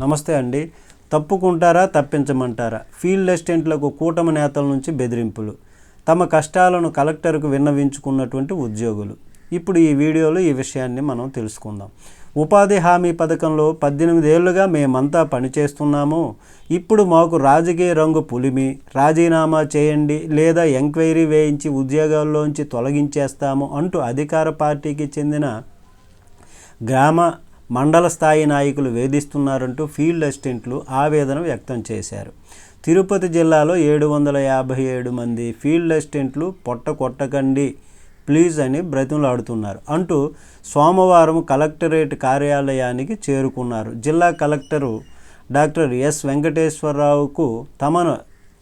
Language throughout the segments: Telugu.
నమస్తే అండి. తప్పుకుంటారా తప్పించమంటారా? ఫీల్డ్ అసిస్టెంట్లకు కూటమి నేతల నుంచి బెదిరింపులు. తమ కష్టాలను కలెక్టర్కు విన్నవించుకున్నటువంటి ఉద్యోగులు. ఇప్పుడు ఈ వీడియోలో ఈ విషయాన్ని మనం తెలుసుకుందాం. ఉపాధి హామీ పథకంలో పద్దెనిమిది ఏళ్ళుగా మేమంతా పనిచేస్తున్నాము. ఇప్పుడు మాకు రాజకీయ రంగు పులిమి రాజీనామా చేయండి లేదా ఎంక్వైరీ వేయించి ఉద్యోగాల్లోంచి తొలగించేస్తాము అంటూ అధికార పార్టీకి చెందిన గ్రామ మండల స్థాయి నాయకులు వేధిస్తున్నారంటూ ఫీల్డ్ అసిస్టెంట్లు ఆవేదన వ్యక్తం చేశారు. తిరుపతి జిల్లాలో ఏడు వందల యాభై ఏడు మంది ఫీల్డ్ అసిస్టెంట్లు పొట్ట కొట్టకండి ప్లీజ్ అని బ్రతిమలాడుతున్నారు అంటూ సోమవారం కలెక్టరేట్ కార్యాలయానికి చేరుకున్నారు. జిల్లా కలెక్టరు డాక్టర్ ఎస్ వెంకటేశ్వరరావుకు తమను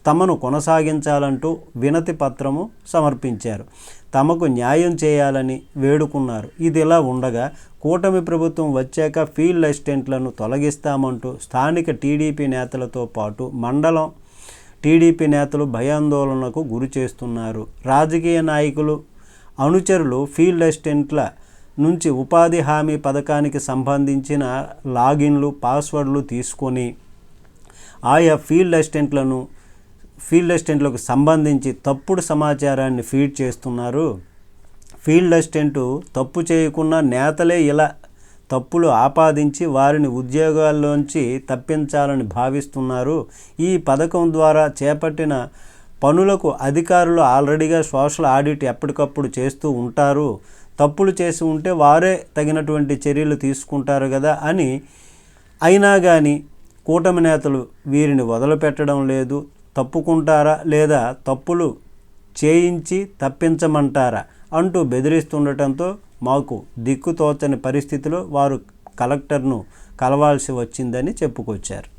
తమను కొనసాగించాలంటూ వినతి పత్రము సమర్పించారు. తమకు న్యాయం చేయాలని వేడుకున్నారు. ఇదిలా ఉండగా కూటమి ప్రభుత్వం వచ్చాక ఫీల్డ్ అసిస్టెంట్లను తొలగిస్తామంటూ స్థానిక టీడీపీ నేతలతో పాటు మండలం టీడీపీ నేతలు భయాందోళనకు గురి చేస్తున్నారు. రాజకీయ నాయకులు అనుచరులు ఫీల్డ్ అసిస్టెంట్ల నుంచి ఉపాధి హామీ పథకానికి సంబంధించిన లాగిన్లు పాస్వర్డ్లు తీసుకొని ఆయా ఫీల్డ్ అసిస్టెంట్లను ఫీల్డ్ అసిస్టెంట్లకు సంబంధించి తప్పుడు సమాచారాన్ని ఫీడ్ చేస్తున్నారు. ఫీల్డ్ అసిస్టెంట్ తప్పు చేయకుండా నేతలే ఇలా తప్పులు ఆపాదించి వారిని ఉద్యోగాల్లోంచి తప్పించాలని భావిస్తున్నారు. ఈ పథకం ద్వారా చేపట్టిన పనులకు అధికారులు ఆల్రెడీగా సోషల్ ఆడిట్ ఎప్పటికప్పుడు చేస్తూ ఉంటారు. తప్పులు చేసి ఉంటే వారే తగినటువంటి చర్యలు తీసుకుంటారు కదా అని అయినా కానీ కూటమి నేతలు వీరిని వదిలిపెట్టడం లేదు. తప్పుకుంటారా లేదా తప్పులు చేయించి తప్పించమంటారా అంటూ బెదిరిస్తుండటంతో మాకు దిక్కుతోచని పరిస్థితిలో వారు కలెక్టర్ను కలవాల్సి వచ్చిందని చెప్పుకొచ్చారు.